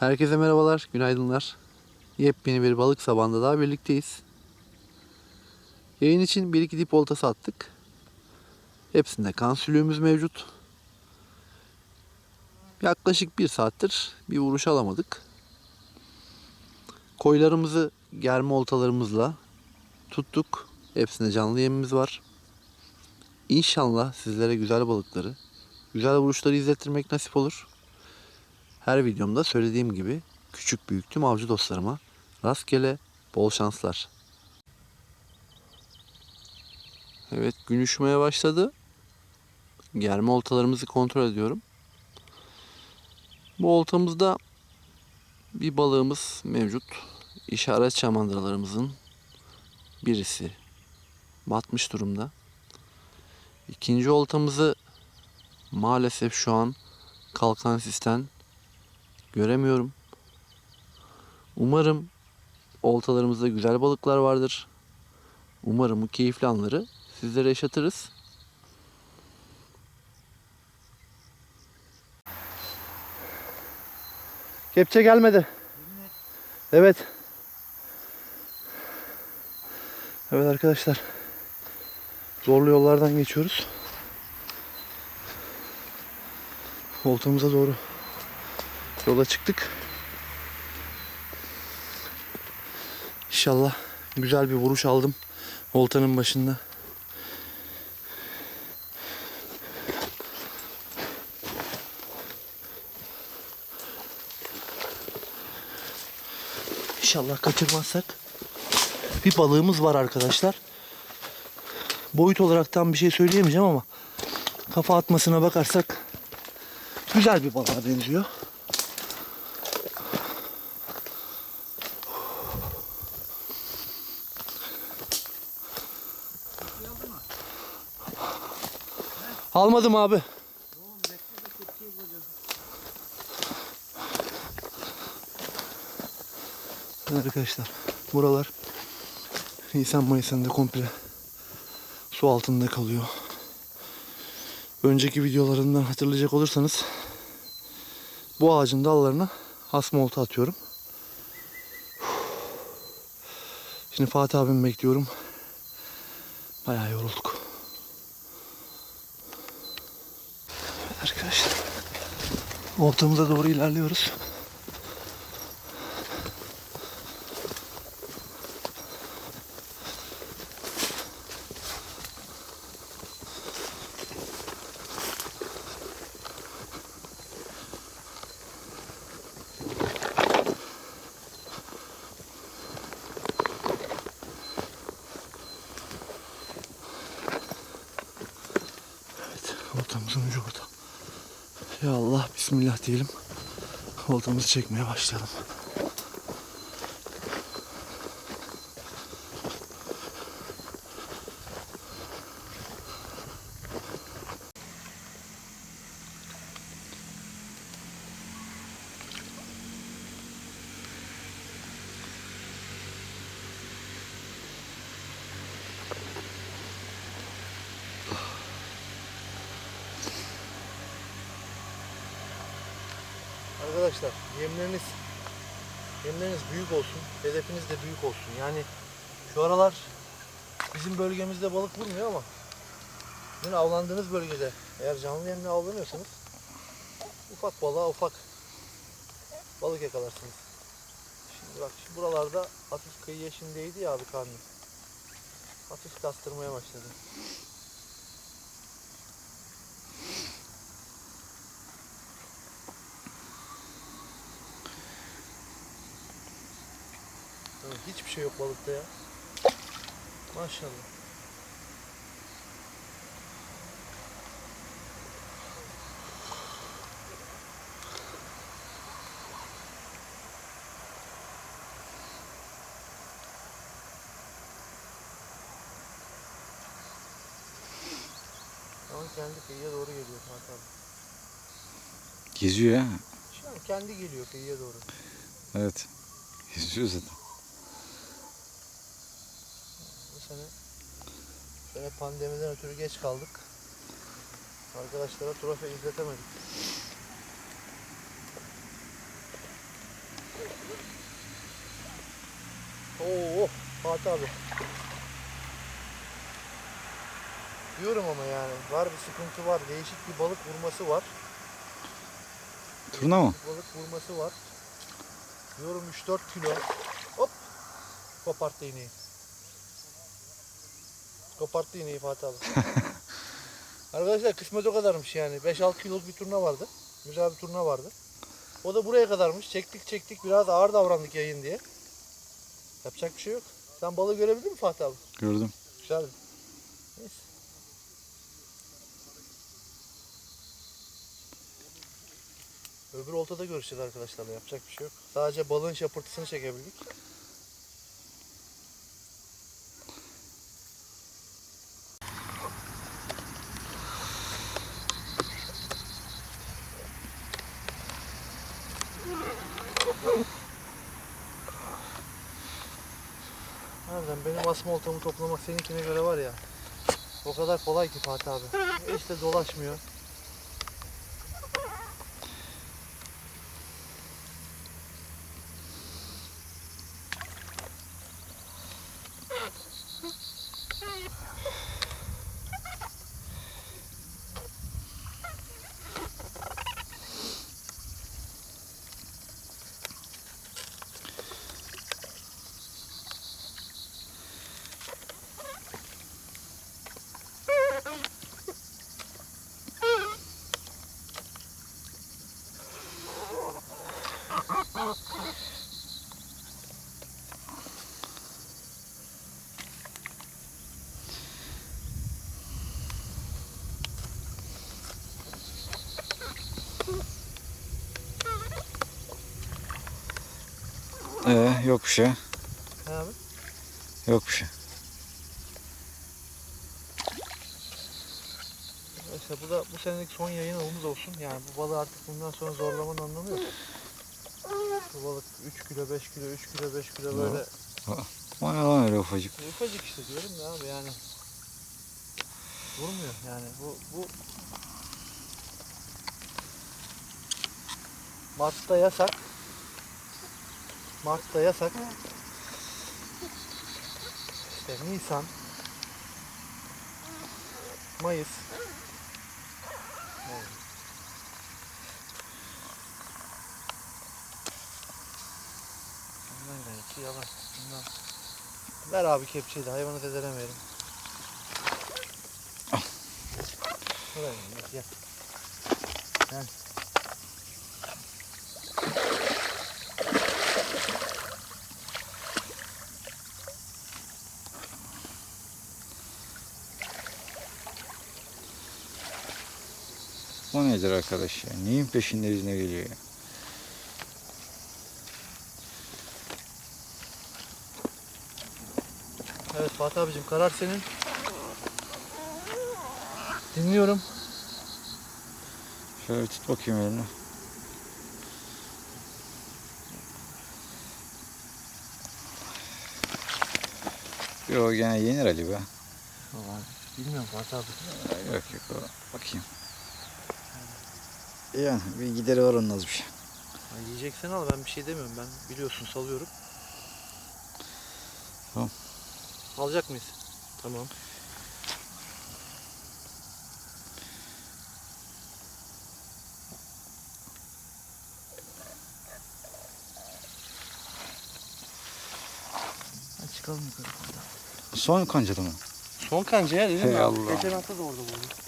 Herkese merhabalar, günaydınlar. Yepyeni bir balık sabahında daha birlikteyiz. Yayın için bir iki dip oltası attık. Hepsinde kan sülüğümüz mevcut. Yaklaşık bir saattir bir vuruş alamadık. Koylarımızı germe oltalarımızla tuttuk. Hepsinde canlı yemimiz var. İnşallah sizlere güzel balıkları, güzel vuruşları izlettirmek nasip olur. Her videomda söylediğim gibi küçük büyük tüm avcı dostlarıma rastgele bol şanslar. Evet gün üşümeye başladı. Germe oltalarımızı kontrol ediyorum. Bu oltamızda bir balığımız mevcut. İşaret çamandıralarımızın birisi batmış durumda. İkinci oltamızı maalesef şu an kalkan sistem göremiyorum. Umarım oltalarımızda güzel balıklar vardır. Umarım bu keyifli anları sizlere yaşatırız. Kepçe gelmedi. Evet. Evet arkadaşlar. Zorlu yollardan geçiyoruz. Oltamıza doğru yola çıktık. İnşallah güzel bir vuruş aldım oltanın başında. İnşallah kaçırmazsak. Bir balığımız var arkadaşlar. Boyut olarak tam bir şey söyleyemeyeceğim ama kafa atmasına bakarsak güzel bir balığa benziyor. Almadım abi. Arkadaşlar buralar Nisan Mayıs ayında komple su altında kalıyor. Önceki videolarından hatırlayacak olursanız bu ağacın dallarına hasma olta atıyorum. Şimdi Fatih abimi bekliyorum. Bayağı yorulduk. Arkadaşlar. Oltamıza doğru ilerliyoruz. Evet, oltamızın ucu burada. Ya Allah, Bismillah diyelim. Oltamızı çekmeye başlayalım. Arkadaşlar yemleriniz yemleriniz büyük olsun. Hedefiniz de büyük olsun. Yani şu aralar bizim bölgemizde balık vurmuyor ama sizin avlandığınız bölgede eğer canlı yemle avlanıyorsanız ufak balığa ufak balık yakalarsınız. Şimdi bak şu buralarda hafif kıyıya şimdiydi ya abi karnı. Hafif kastırmaya başladı. Hiçbir şey yok balıkta ya. Maşallah. Ama kendi kıyıya doğru geliyor Fatih abi. Geziyor ya. Şu an kendi geliyor kıyıya doğru. Evet. Geziyor zaten. sene şöyle pandemiden ötürü geç kaldık. Arkadaşlara trofe izletemedik. Oo, Fatih abi. Diyorum ama yani var bir sıkıntı var. Değişik bir balık vurması var. Turna mı? Balık vurması var. Diyorum 3-4 kilo. Hop. Kopart değneği. Koparttı iğneyi Fatih abi. Arkadaşlar kısmet o kadarmış yani. 5-6 kiloluk bir turna vardı. Güzel bir turna vardı. O da buraya kadarmış. Çektik çektik. Biraz ağır davrandık yayın diye. Yapacak bir şey yok. Sen balığı görebildin mi Fatih abi? Gördüm. Güzel. Neyse. Öbür oltada görüşeceğiz arkadaşlarla. Yapacak bir şey yok. Sadece balığın şapırtısını çekebildik. Harbiden benim asma oltamı toplamak seninkine göre var ya. O kadar kolay ki Fatih abi. Hiç de dolaşmıyor. Ee, yok bir şey. Abi? Yok bir şey. İşte bu da bu senelik son yayın avımız olsun. Yani bu balığı artık bundan sonra zorlamanın anlamı yok. Bu balık 3 kilo, 5 kilo, 3 kilo, 5 kilo böyle O ne lan öyle ufacık. ufacık işte diyorum ya abi yani. Vurmuyor yani bu bu Mart'ta yasak. Mart'ta yasak. İşte Nisan Mayıs Evet. Bundan da iki yalan. Bundan. Ver abi kepçeyi de hayvanı zedelemeyelim. Buraya gel, gel. O nedir arkadaş ya? Neyin peşinde yüzüne geliyor ya? Evet Fatih abicim karar senin. Dinliyorum. Şöyle bir tut bakayım elini. Yo gene yenir Ali be. Bilmiyorum Fatih abi. Yok yok. Bakayım. Yani bir gideri var onun az bir şey. Ya yiyeceksen al ben bir şey demiyorum ben biliyorsun salıyorum. Tamam. Alacak mıyız? Tamam. Hadi çıkalım yukarı. Son kancada mı? Son kanca ya dedim Hey ya. Allah. Geçen hafta da orada buldum.